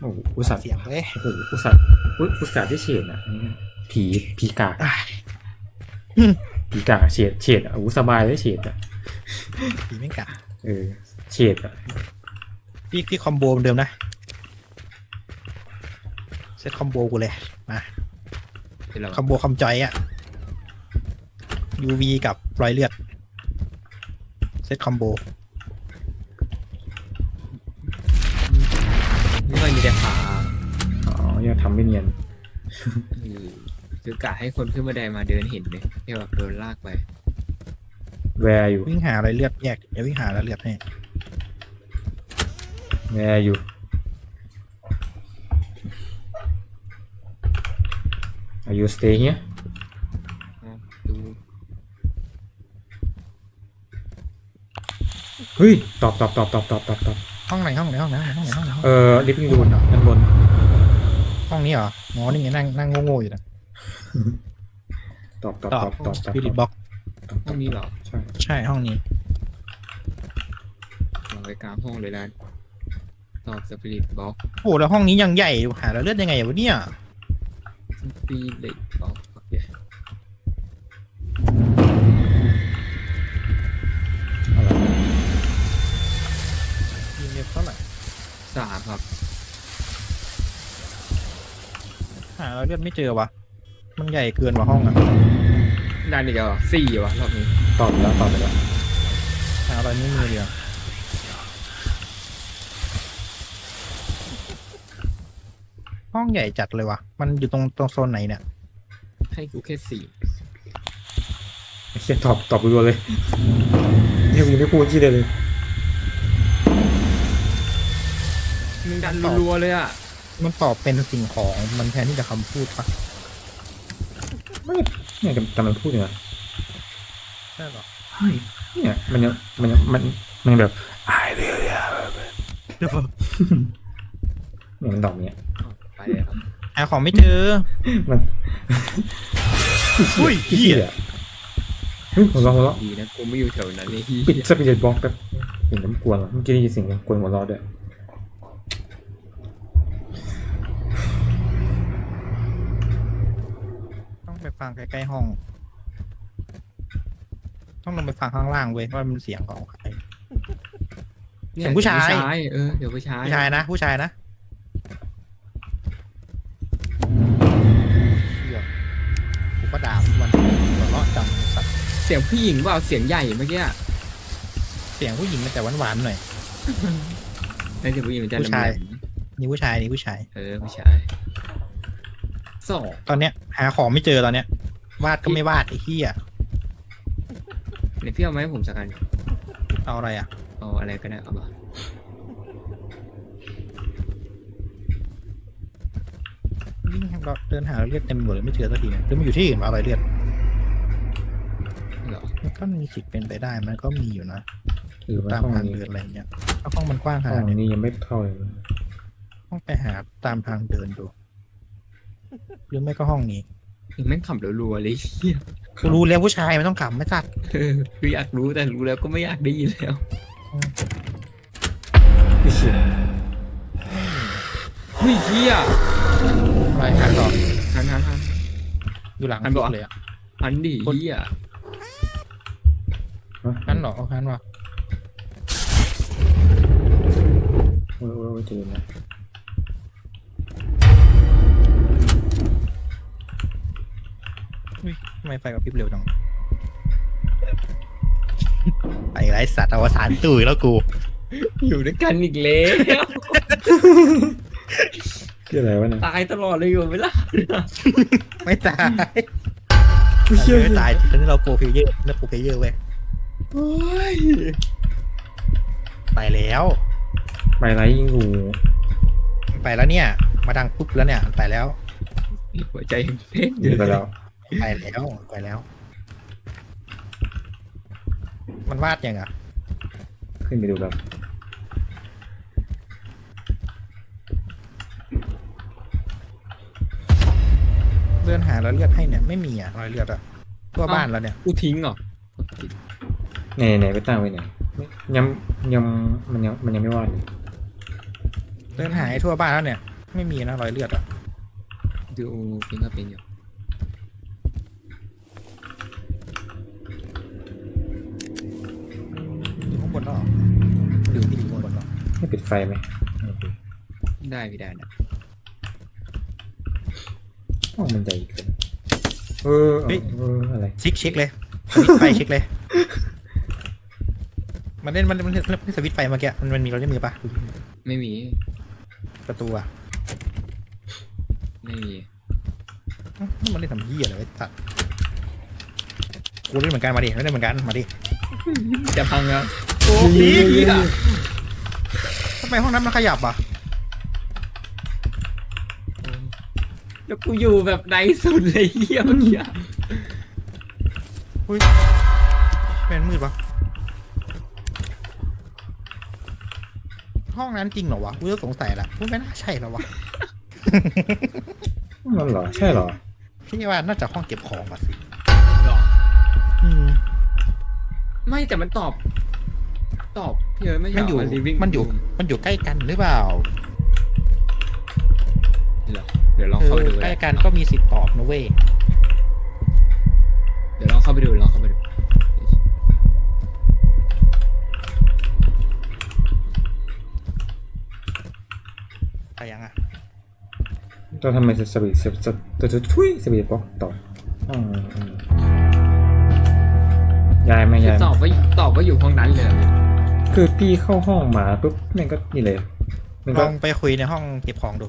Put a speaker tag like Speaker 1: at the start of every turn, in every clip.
Speaker 1: โอ้โหอุตส่าห์
Speaker 2: เสียงเลย
Speaker 1: โอ้โหอุตส่าห์อุ๊ยอุตส่าห์ที่เฉดอะอันนี้ผีผีกาก
Speaker 2: อะ
Speaker 1: ผีกากเฉดเฉดอะอู้สบายเลยเฉดอะ
Speaker 2: ผีไม่งกะ
Speaker 1: เออเฉดอะ
Speaker 2: พี่พี่คอมโบเหมือนเดิมนะเซตคอมโบกูเลยมา
Speaker 3: เป็นเรา
Speaker 2: คอมโบคอมจอยอะ UV กับรอยเลือดเซตคอมโบำ
Speaker 1: ไม่เนียน
Speaker 3: เออคือกะให้คนขึ้นบันไดมาเดินเห็นเลยที่แบบโดนลากไป
Speaker 1: แวร์อยู่
Speaker 2: วิ่งหารอยเลือดแยกเดี๋ยววิ่งหารอยเลือดให้
Speaker 1: แวร์อยู่อายุ stay here
Speaker 3: อ๋อดู
Speaker 1: เฮ้ย ตอบตอบตอบตอบตอบตอบตอบ
Speaker 2: ห้องไหนห้องไหนห้องไหนห้องไหนห้องไหนห้องไหน
Speaker 1: เออ living room ด้านบน
Speaker 2: ห้องนี้เหรออ๋อนี่ไงนั่งนั่งโง่ๆอยู่นะ
Speaker 1: ตอบตอบ
Speaker 2: ต
Speaker 1: ต
Speaker 2: อ
Speaker 1: อ
Speaker 2: บบ
Speaker 1: ตอบ
Speaker 2: ส
Speaker 1: ตอบ
Speaker 2: ปิริตบ็อก
Speaker 1: ตอบ
Speaker 3: ห้องนี้เหรอ
Speaker 1: ใช่
Speaker 2: ใช่ห้องนี้
Speaker 3: วางไว้กลางห้องเลยนะตอบสปิริตบ็อก
Speaker 2: โอ้แล้วห้องนี้ยังใหญ่หารอยเลือดยังไงวะเนี่ย
Speaker 3: สปิริต
Speaker 2: หารอยเลือดไม่เจอวะมันใหญ่เกินกว่าห้องอะ
Speaker 3: ด้านนี้ก็สี่วะรอบนี้
Speaker 1: ตอบไปแล้วตอบไปแล้ว
Speaker 2: หารอยนิ้วมือเดียวห้องใหญ่จัดเลยวะมันอยู่ตรงตรงโซนไหนเนี่ย
Speaker 3: ให้กูแค่สี่
Speaker 1: ไอ้เชี่ยตอบตอบรัวๆเลยเนี่ยกูยังไม่พูดที่เลยเลย
Speaker 3: มึงดันรัวๆเลยอะ
Speaker 2: มันตอบเป็นสิ่งของมันแทนที่จะคำพูดปะ
Speaker 1: เนี่ยกำกำลังพูดอยู่นะ
Speaker 2: ใช่หรอ
Speaker 1: เนี่ยมันยังมันยังมันมันยังแบบอายเลยอะเนี่ยมันดอกเนี่ย
Speaker 3: อ๋อไปเลยครับ
Speaker 2: หาของไม่เจอ
Speaker 1: มัน
Speaker 2: อุ้ย
Speaker 1: พี่
Speaker 2: เหี้
Speaker 1: เหี้
Speaker 2: ย
Speaker 1: ยเฮ้ยหัวเราะหัวเราะ
Speaker 3: ดีนะกูไม่อยู่แถวนั้นนี่
Speaker 1: ปิดสปิริตบล็อกแป๊บเห็นน้ำกวนเหรอเมื่อกี้ได้ยินเสียงกวนหัวเราะด้วย
Speaker 2: ต้องไป ฟังใกล้ๆห้อง ต้องลงไปฟังข้างล่างเว้ยว่ามันเสียงของใคร
Speaker 3: เนี่
Speaker 2: เสียงผู้ชาย
Speaker 3: เออเดี๋ยวผู้ชาย
Speaker 2: ผู้ชายนะผู้ชายนะเหี้ยกูก็ด่ามันหัวเราะจังสัตว์
Speaker 3: เสียงผู้หญิงเปล่าเสียงใหญ่เมื่อกี้อะ
Speaker 2: เสียงผู้หญิงมันแต่หวานๆหน่อย
Speaker 3: นั่นเสียงผู้หญิงมันจะ
Speaker 2: ผู้ชาย
Speaker 3: แหลม
Speaker 2: นี่ผู้ชายนี่ผู้ชาย
Speaker 3: ๆเออผู้ชาย สอง
Speaker 2: ตอนเนี้ย หาของไม่เจอตอนเนี้ย วาดก็ไม่วาดไอ้เหี้ย
Speaker 3: เดี๋ยวพี่เอามาให้ผมสักอัน
Speaker 2: เอาอะไรอะ
Speaker 3: เอาอะไรก็ได้เอามา
Speaker 2: วิ่งเดินหาเลือดเต็มไปหมดเลยไม่เจอสักทีเนี่ยหรือมันอยู่ที่อื่นวะอะไรเลือด
Speaker 3: เหรอ
Speaker 2: มันก็มีสิทธิ์เป็นไปได้มันก็มีอยู่นะ
Speaker 1: หรือว่า
Speaker 2: ตาม
Speaker 1: ห้อง
Speaker 2: ทาง
Speaker 1: นี้
Speaker 2: เดินอะไรเงี้ยถ้าห้องมันกว้างข
Speaker 1: ห้
Speaker 2: นา
Speaker 1: อ
Speaker 2: ด
Speaker 1: ง
Speaker 2: นี้
Speaker 1: นี้ยังไม่เข้าเลย
Speaker 2: ต้องไปหาตามทางเดินดู หรือไม่ก็ห้องนี้
Speaker 3: ถึงแม่งขำรัวๆเลยเหี้ย
Speaker 2: กูรู้แล้วผู้ชายมันต้องขำไม่ตัด
Speaker 3: เออคืออยากรู้แต่รู้แล้วก็ไม่อยากได้ยินแล้ว
Speaker 1: พี่เชี่ย
Speaker 3: เฮ้ยเฮีย
Speaker 2: อะไรหันหรอ
Speaker 3: หันหันหัน
Speaker 2: อยู่หลัง
Speaker 3: หันบอก
Speaker 2: ฟิกเลยอะ
Speaker 3: หันดิเฮีย
Speaker 1: ฮะ
Speaker 2: นั่นหรอเอาหันวะ
Speaker 1: โอ้ยโอ้ยโอ้ยใจเย็นนะ
Speaker 2: อุ้ยทำไมไฟกับพริบเร็วจังไอ้ไรสัตว์อวสานตุยแล้วกู
Speaker 3: อยู่ด้วยกันอีกแล้ว
Speaker 1: คืออะไรวะเนี่ย
Speaker 3: ตายตลอดเลยอยู่ไม่ล่ะ
Speaker 2: ไม่ตาย
Speaker 1: พี่เชี่ย
Speaker 2: ไม่ตายทีนี้เราโปรเพลเยอร์เราโปรเพลเยอร์เว้ย
Speaker 3: โอ้ย
Speaker 2: ไปแล้ว
Speaker 1: ไปไรยิงงู
Speaker 2: ไปแล้วเนี่ย มาดังปุ๊บแล้วเนี่ย ไปแล้ว
Speaker 3: หัวใจเต้น
Speaker 1: อยู่ไปแล้ว
Speaker 2: ไปแล้วไปแล้ว มันวาดยังอะ
Speaker 1: ขึ้นไปดูแบบ
Speaker 2: เลื่อนหารอยเลือดให้เนี่ยไม่มีอะรอยเลือดอะทั่วบ้านแล้วเนี่ย
Speaker 3: กูทิ้งเหรอ
Speaker 1: ไหนไหนไปตั้งไว้ไหนยังยังมันยังมันยังไม่วาดเลย
Speaker 2: เลื่อนหายทั่วบ้านแล้วเนี่ย ไม่มีนะรอยเลือดอะ
Speaker 3: ดูฟิงก็เป็นอยู่
Speaker 2: อยู่ข้างบนแล้วเหรอดูที่อยู่ข้างบนแล้ว
Speaker 1: ให้ปิดไฟไหมโอเค
Speaker 3: ได้พี่ได้นะ
Speaker 1: ห้องมันใหญ่เกินเออเออเอออะไร
Speaker 2: ซิกเช็คเลยสวิตช์ไฟเช็คเลย มันเล่นมันมันมันมันสวิตช์ไฟเมื่อกี้มันมันมีรอยนิ้วมือปะ
Speaker 3: ไม่มี
Speaker 2: ประตูอะ
Speaker 3: ไม่มี
Speaker 2: เอ้านี่มันเล่นทำเหี้ยอะไรไว้สัตว์กูเล่นเหมือนกันมาดิเล่นเหมือนกันมาดิ
Speaker 3: จะพังแล้ว
Speaker 2: โอ้
Speaker 1: เย้เย้เย้
Speaker 2: ทำไมห้องนั้นมันขยับอะ
Speaker 3: แล้วกูอยู่แบบในสุดเลยเฮียเมื่อกี้อะ
Speaker 2: เป็นมืดปะห้องนั้นจริงเหรอวะกูจะสงสัยละกูไม่น่าใช่แล้ววะ
Speaker 1: มันเหรอ ใช่เหรอ
Speaker 2: พี่ว่าน่าจะห้องเก็บของอะสิ
Speaker 3: หรอ
Speaker 2: อืม
Speaker 3: ไม่แต่มันตอบ ตอบพี่เอ๋ไม่
Speaker 2: มันอยู่า
Speaker 3: living
Speaker 2: มันอยู่
Speaker 3: room
Speaker 2: มันอยู่ใกล้กันหรือเปล่า
Speaker 3: เหรอเดี๋ยวลอง
Speaker 2: เอ
Speaker 3: เข้าไป
Speaker 2: อ
Speaker 3: ดู
Speaker 2: ใกล้กันก็มีสิทธิ์ตอบนะเว้ย
Speaker 3: เดี๋ยวลองเข้าไปดูลองเข้าไปดู
Speaker 2: ไปยังอะ
Speaker 1: เราทำไมสวิตสวิตสวิตทุยสวิตบล็อกต่อห้องอืมย้ายไหม
Speaker 3: คือ
Speaker 1: ย้ายไหม
Speaker 3: ตอบว่าตอบว่าอยู่ห้องนั้นเลยเหรอพี่
Speaker 1: คือพี่เข้าห้องมาปุ๊บแม่งก็นี่เลยมัน
Speaker 2: ล
Speaker 1: ก็
Speaker 2: องไปคุยในห้องเก็บของดู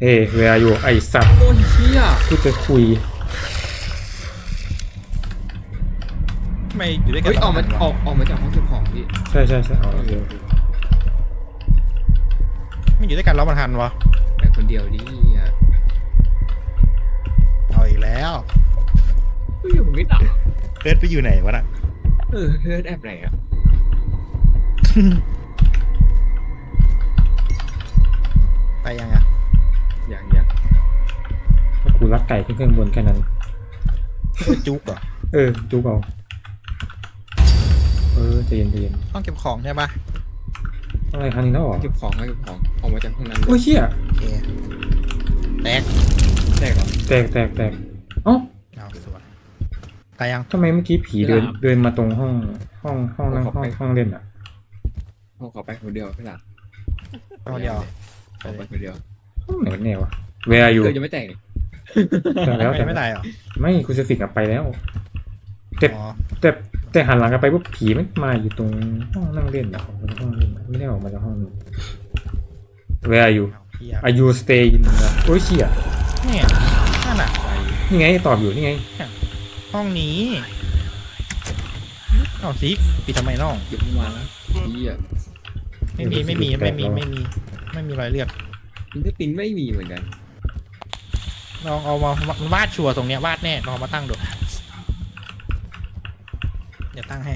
Speaker 1: เฮ้เวลาอยู่ไอสัตว์
Speaker 3: โอ้ยเฮีย
Speaker 1: กูจะคุย
Speaker 2: ทำไมอยู่ด้วยกัน
Speaker 3: เฮ้ยออกมา
Speaker 2: แล้ว
Speaker 3: ออกออกมาจากห้องเก็บของพี่
Speaker 1: ใช่ใช่ใช่อ๋อโอเคโอเค
Speaker 2: ไม่อยู่ด้วยกันแล้วมันทันวะ
Speaker 3: ไปคนเดียวดิอะ
Speaker 2: เอาอีกแล้ว
Speaker 3: กูอยู่ไม่ต่
Speaker 2: เอิร์ดไปอยู่ไหนวะน่ะ
Speaker 3: เออเฮิร์ดแอบไหนอะ
Speaker 2: ไปยังอะ
Speaker 3: อย่างอย่าง
Speaker 1: ถ้ากูรักไก่ขึ้นเครื่องบนแค่นั้น
Speaker 2: เอิร์ธจุกเหรอ
Speaker 1: เออจูเอาเออใจเย็นใจเย็น
Speaker 2: ห้องเก็บของใช่ปะ
Speaker 1: อะไรครั้งนี้แล้วเหรอ
Speaker 3: เก็บของให้เก็บของออกมาจากห้องนั้นเล
Speaker 1: โอ้ย
Speaker 3: ย
Speaker 1: เชี่ย
Speaker 2: โอเคแตก
Speaker 3: แรกเหรอ
Speaker 1: แตกแตกแตกเอ้า
Speaker 2: เอาสวย ตายยัง
Speaker 1: ทำไมเมื่อกี้ผีเดินเดินมาตรงห้องห้องห้องนั่งห้องห้องเล่นอะ
Speaker 3: ห้องขอไปคนเดียวพี่หลัก
Speaker 2: เอาเดียว
Speaker 3: ขอไปคนเดียว
Speaker 1: ห้องไหนกันแน่วะเวลาอยู่
Speaker 3: เกิดจะไม่แตกนี่
Speaker 1: แต่แล้ว
Speaker 2: ไม่
Speaker 1: แต่
Speaker 2: ไม่ตายเหรอ
Speaker 1: ไม่คุณจะฟิกกลับไปแล้วแต่
Speaker 2: อ๋อ
Speaker 1: แต่แต่หันหลังกลับไปปุ๊บผีไม่มาอยู่ตรงห้องนั่งเล่นอะออกมาจากห้องเล่นอะไม่ได้ออกมาจากห้องนู้นเวลาอยู่
Speaker 2: เอาเฮีย
Speaker 1: อายุ stay in นะโอ้ยเชี่ย
Speaker 2: เนี่ยนั่นอะ
Speaker 3: ไป
Speaker 1: นี่ไงตอบอยู่นี่ไง
Speaker 2: ห้องนี้เอาสิปิดทำไมน้อง
Speaker 3: หยุดมาแล้วพี่อะ
Speaker 2: ไม่มีไม่มีไม่มีไม่มี ไม่มีรอยเลือด
Speaker 3: ฟิงเกอร์ปินไม่มีเหมือนกัน
Speaker 2: ลองเอามาวาดชัวร์ตรงเนี้ยวาดแน่ลองเอามาตั้งดูเดี๋ยวตั้งให้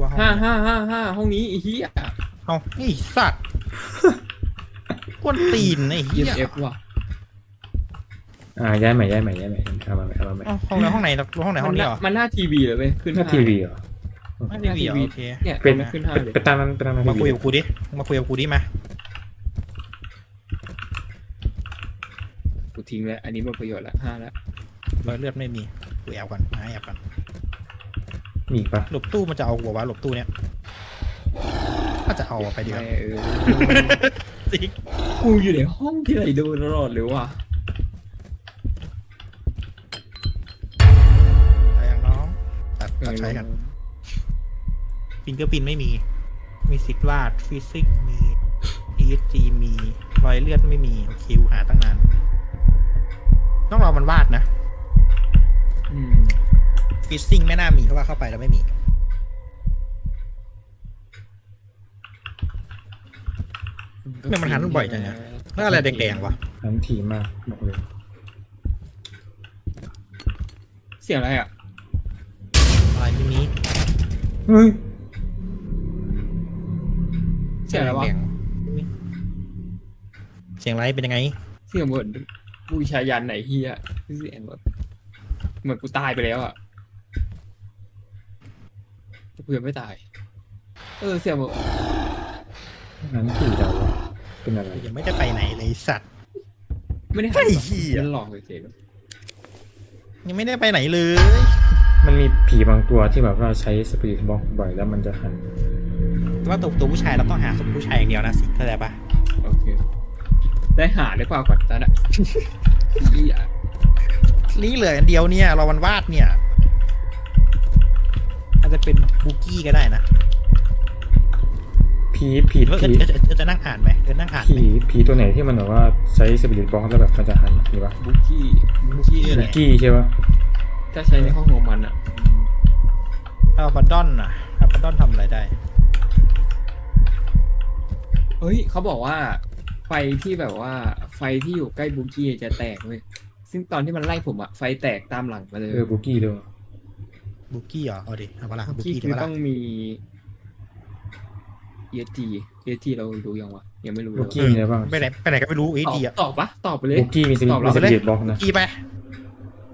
Speaker 2: ว่าห้อง
Speaker 3: ห้า
Speaker 2: นี้
Speaker 3: ห้าห้าห้าห้องนี้ไอ้เหี้ย
Speaker 2: เอาไอ้สัตว์กวนตีนไอ้
Speaker 3: เยี่
Speaker 2: เหี้
Speaker 3: ย
Speaker 2: ย
Speaker 3: เอฟว่ะ
Speaker 1: อ่าย้ายใหม่ย้ายใหม่ย้ายใหม่เอามาใหม่เอามาใหม่
Speaker 2: เอ้าห้องไหนห้องไหนห้องไหนห้องนี้เหรอ
Speaker 3: มันหน้าทีวีเลยเว้ยขึ้น
Speaker 1: หน้า
Speaker 3: ห้
Speaker 1: ทีวีเหรอ
Speaker 2: ไม่ได้วีเหรอโอเค
Speaker 3: เนี่ย
Speaker 1: เป็น
Speaker 3: มันขึ้นห้า
Speaker 1: เป็น
Speaker 3: เลย
Speaker 1: ไปตามนั้นไปตามนั้น
Speaker 2: มาคุย
Speaker 1: ที
Speaker 2: กับกูดิมาคุยกับกูดิมา
Speaker 3: กูทิ้งแล้วอันนี้หมดประโยชน์ละห้าแล้ว
Speaker 2: รอยเลือดไม่มีกูแอบก่อนมาแอบก่อน
Speaker 1: มีอีกปะ
Speaker 2: หลบตู้มันจะเอาหัววะหลบตู้เนี้ยถ้าจะเอาไปดีกว่า
Speaker 3: แม่เออ
Speaker 2: สิก
Speaker 3: กูอยู่ในห้องที่ไรโดนตลอดเลยว่ะ
Speaker 2: ตัดตัดใช้กัน ฟิงเกอร์ปินไม่มี มีสิทธิ์วาดฟิสิกส์มี ESG มีรอยเลือดไม่มีคิวหาตั้งนานต้องรอมันวาดนะ
Speaker 3: อืม
Speaker 2: ฟิซซิ่งไม่น่ามีเพราะว่าเข้าไปแล้วไม่มี เนี่ยมันหันบ่อยจังเนี่ยแล้วอะไรแดงๆวะ
Speaker 1: หันถี่มากบอกเลย
Speaker 3: เสียงอะไรอะ
Speaker 2: อะไรไม่มี
Speaker 1: เฮ้ย
Speaker 3: เสียงอะไรวะ
Speaker 2: แดงเสียงไรเป็นยังไง
Speaker 3: เสียงเหมือนบูชายันไหนเฮียเสียงแบบเหมือนกูตายไปแล้วอะแต่กูยังไม่ตาย เออเสียงแบบ
Speaker 1: นั้นผีเราวะเป็นอะไร
Speaker 2: ยังไม่ได้ไปไหนเลยไอ้สัตว์
Speaker 3: ไม่ได้
Speaker 2: ไอ้
Speaker 3: หา
Speaker 2: เหี้ย
Speaker 3: มันหลอกเฉย
Speaker 2: ยังไม่ได้ไปไหนเลย
Speaker 1: มันมีผีบางตัวที่แบบว่าใช้สปิริตบล็อกบ่อยแล้วมันจะหัน
Speaker 2: แต่ว่าตัวตัวผู้ชายเราต้องหาศพผู้ชายอย่างเดียวนะสิเข้าใจปะ
Speaker 3: ๆโอเค ได้หาได้เปล่าก่อนตอนน่ะเหี้ย
Speaker 2: นี่เหลืออันเดียวเนี่ย เราวันวาดเนี่ย อาจจะเป็นบุกี้ก็ได้นะ
Speaker 1: ผีผี
Speaker 2: หรือว่าเอ
Speaker 1: ผี
Speaker 2: อเออเออจะนั่งอ่านไหมเออนั่งอ่านไห
Speaker 1: ผี
Speaker 2: ม
Speaker 1: ผีตัวไหนที่มันแบบว่าใช้สปิริตบล็อกแล้วแบบมันจะหันมีปะ
Speaker 3: บุกี้บุกี้อะไร
Speaker 1: บุกี้ใช่ปะ
Speaker 3: ถ้าใช้ในห้องของมันอะ
Speaker 2: อัลบาดอนน่ะอัลบาดอนทำอะไรได้
Speaker 3: เฮ้ยเขาบอกว่า ไฟที่แบบว่า ไฟที่อยู่ใกล้บุกี้จะแตกเว้ยซึ่งตอนที่มันไล่ผมอะไฟแตกตามหลังมาเลย
Speaker 1: เออบุกี้ด้วย
Speaker 2: บุกี้เหรอ เอาดิเอาปะล่ะ
Speaker 3: บุ
Speaker 2: บุ
Speaker 3: กี้
Speaker 2: กี้
Speaker 3: คื
Speaker 2: ดี
Speaker 3: อ
Speaker 2: ปะ
Speaker 3: ต้
Speaker 2: ล่ะ
Speaker 3: องมี ESG ESG เรารู้ยังวะยังไม่รู้เล
Speaker 1: บุ
Speaker 3: ย
Speaker 1: กี้มีอะไรบ้าง
Speaker 2: ไปไหนไปไหนก็ไม่รู้เอ
Speaker 3: ตอบ
Speaker 2: ดีอะ
Speaker 3: ตอบปะตอบไปเลย
Speaker 1: บุกี้มีสปิ
Speaker 3: ตอบ
Speaker 1: ริ
Speaker 3: เรา
Speaker 1: ตส
Speaker 3: ไปเลย
Speaker 1: ปิริตบล็อกนะ
Speaker 2: กี้ไป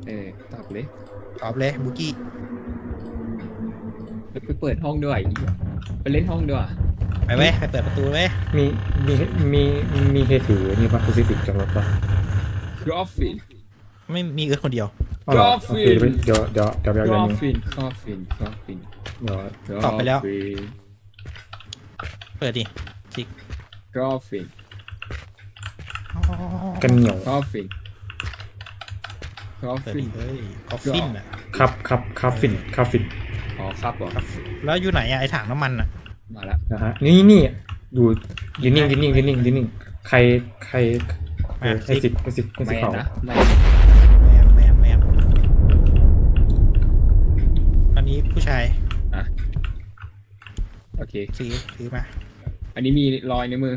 Speaker 3: เออตอบไปเลย
Speaker 2: ตอบเลยบุกี้
Speaker 3: แล้วไปเปิดห้องด้วยอีกไปเล่นห้องด้วย
Speaker 2: ไปเว้ยไปเปิดประตูเว้ย
Speaker 1: มีมีมีมีเคถือนี่ปะคูซิฟิกจากรถปะ
Speaker 3: กรอฟฟิน
Speaker 2: ไม่มีเอิร์ธคนเดียว
Speaker 1: อ๋อเหรอ
Speaker 3: Coffin
Speaker 1: โอเคเดี๋ยวเดี๋ยวเดี๋ยวเดี๋ยว
Speaker 3: ก
Speaker 1: เดี๋
Speaker 3: ร
Speaker 1: ยว
Speaker 3: อ
Speaker 1: เดี๋ยว
Speaker 3: ฟฟินกรอฟฟินกรอฟฟิน
Speaker 1: เดี๋ยว
Speaker 2: ตอบไปแล้ว เปิดดิจิก
Speaker 3: กรอฟฟิน
Speaker 1: กันเหนียว
Speaker 3: กรอฟฟิน กรอฟ
Speaker 2: เปิด
Speaker 3: ฟิ
Speaker 2: ดิ
Speaker 3: น
Speaker 2: เฮ้ยคอฟฟินอะ
Speaker 1: ครับครับครับฟินครับฟิน
Speaker 3: อ๋อครับเหรอ
Speaker 2: แล้วอยู่ไหนอะไอถังน้ำมันอะ
Speaker 3: มาแล้ว
Speaker 1: นะฮะนี่นี่ดูยืนนิ่งยืนนิ่งยืนนิ่งยืนนิ่งใครใครเออให้สิบให้สิบให้สิบ
Speaker 3: แมน
Speaker 1: เขา
Speaker 3: นะแมน
Speaker 2: แมนแมนแมนอันนี้ผู้ชาย
Speaker 3: โอเค
Speaker 2: ซื้อซื้อมา
Speaker 3: อันนี้มีรอยในมือ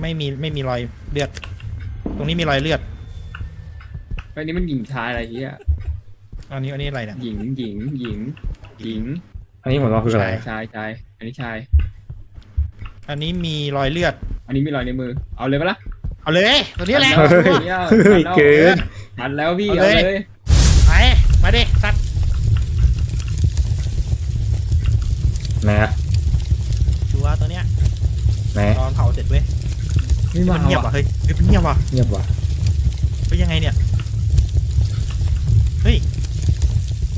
Speaker 2: ไม่มีไม่มีรอยเลือด ตรงนี้มีรอยเลือด
Speaker 3: อันนี้มันหญิงชายอะไรเงี้ย
Speaker 2: อันนี้อันนี้อะไรเนี่ย
Speaker 3: หญิงหญิงหญิงหญิง
Speaker 1: อันนี้ผมรอคืออะไร
Speaker 3: ชายชายอันนี้ชาย
Speaker 2: อันนี้มีรอยเลือด
Speaker 3: อันนี้มีรอยในมือ เอาเลยปะล่ะ
Speaker 2: เอาเลยตัวนี้แหละ
Speaker 1: เฮ้ยเฮ้ยเกิน
Speaker 3: ทันแล้วพี่
Speaker 2: เอา
Speaker 3: เอา
Speaker 2: เลย
Speaker 3: เลย
Speaker 2: ไปมาดิสัตว์
Speaker 1: ไหนอะ
Speaker 2: ชัวร์ตัวเนี้ย
Speaker 1: ไหน
Speaker 2: ตอนเผาเสร็จเว้ย
Speaker 3: ไม่มา
Speaker 2: มันเงียบ
Speaker 3: ว่ะ
Speaker 2: ว่ะเฮ้ยเฮ้ยมันเงียบว่ะ
Speaker 1: เงียบว่ะ
Speaker 2: เฮ้ยยังไงเนี่ย เฮ้ย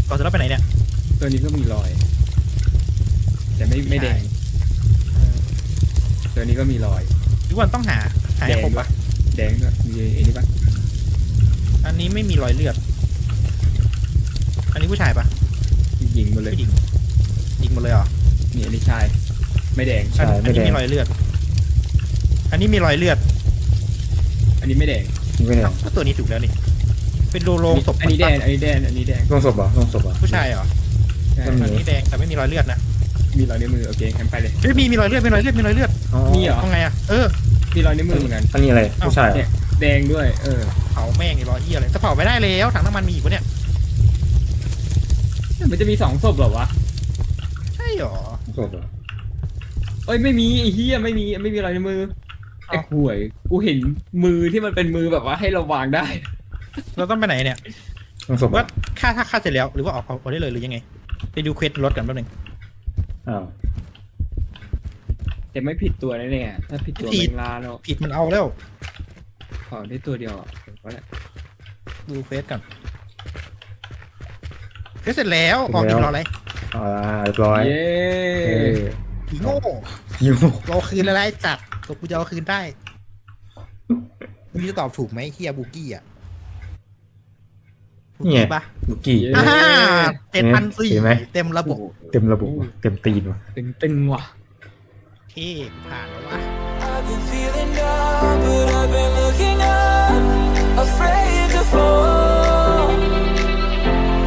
Speaker 2: ก่อนจะรับไปไหนเนี่ย
Speaker 3: ตัวนี้ก็มีรอย แต่ไม่ไม่แดง
Speaker 2: เออ
Speaker 3: ตัวนี้ก็มีรอย
Speaker 2: ทุกวันต้องหาหา
Speaker 3: แด
Speaker 2: ให้
Speaker 3: ง
Speaker 2: ครบ
Speaker 3: ปะ
Speaker 2: อะ
Speaker 3: แดงด้วยมีไอ้นี่ปะ
Speaker 2: อันนี้ไม่มีรอยเลือด อันนี้ผู้ชายปะ
Speaker 3: หญิงหมดเลย
Speaker 2: ผู้หญิงยิงหมดเลยเหรอ
Speaker 3: นี่อันนี้ชาย ไม่แดง
Speaker 1: ใช่
Speaker 2: อัน
Speaker 1: ไม่
Speaker 2: นี้
Speaker 1: แดง
Speaker 2: มีรอยเลือด อันนี้มีรอยเลือด
Speaker 3: อันนี้ไม่แดง
Speaker 1: ไม่แดง
Speaker 2: ก็ตัวนี้ถูกแล้วนี่ เป็นโลโลงศพ
Speaker 3: อันนี้แดง อันนี้แดง อันนี้แดง
Speaker 1: ลงศพเหรอลงศพเหรอ
Speaker 2: ผู้ชายเหรอ
Speaker 3: ใช่
Speaker 1: อืม
Speaker 2: อันนี้แดงแต่ไม่มีรอยเลือดนะ
Speaker 3: มีรอยในมือ โอเคแคมไปเลย
Speaker 2: เฮ้ยมีมีรอยเลือดมีรอยเลือดมีรอยเลือด
Speaker 1: อ๋อ
Speaker 3: มีเหรอ
Speaker 2: ทำไงอะเออ
Speaker 3: มีรอยในมือเหมือนกัน
Speaker 1: อันนี้อะไรผู้ชายเหร
Speaker 3: เนี่
Speaker 1: อย
Speaker 3: แดงด้วย เออ
Speaker 2: เผาแม่งไอ้รอยเหี้ยอะไรจะเผาไม่ได้แล้วถังน้ำมันมีอีกปะเนี่ย
Speaker 3: มันจะมีสองศพเหรอวะ
Speaker 2: ใช่เหรอ
Speaker 1: ลงศพเหรอ
Speaker 3: เอ้ยไม่มีไอ้เฮียไม่มีไม่มีรอยในมือ ไอ้ห่วย กูเห็นมือที่มันเป็นมือแบบว่าให้เราวางได้
Speaker 2: เราต้องไปไหนเนี่ย
Speaker 1: ลงศพเหร
Speaker 2: ว่า
Speaker 1: อ
Speaker 2: ค่าถ้าค่าเสร็จแล้วหรือว่าออกเอาเอาได้เลยหรือยังไง ไปดูเควสรถกันแป๊บนึง
Speaker 1: อ้าว
Speaker 3: แต่ไม่ผิดตัวแน่ๆถ้าผิดตัว
Speaker 2: ผิด
Speaker 3: แมงลาเนาะ
Speaker 2: ผิดมันเอาแล้ว
Speaker 3: ขอได้ตัวเดียวอะก็ได้
Speaker 2: ดูเควสกันเควสเสร็จแล้วออกอีกรออะไร
Speaker 1: เอาละเรียบร้อย
Speaker 3: เย้
Speaker 1: เออ
Speaker 2: ผีโง่
Speaker 1: ยู
Speaker 2: รอคืนอะไรจัดตัวกูจะเอาคืนได้มึงจะตอบถูกไหมเฮียบูกี้อะ นี่ไง ปะ
Speaker 1: บุกกี้
Speaker 2: อ่าเจ็ดพันสี่
Speaker 1: เห็นไหม
Speaker 2: เต็มระบบ
Speaker 1: เต็มระบบว่ะเต็มตีนว่ะ
Speaker 3: ตึงตึงๆว่ะ โอ
Speaker 2: เคผ่านแล้ววะ
Speaker 4: I've been feeling down, but I've been looking up, afraid to fall.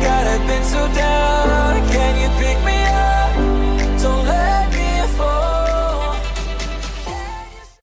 Speaker 4: God, I've been so down. Can you pick me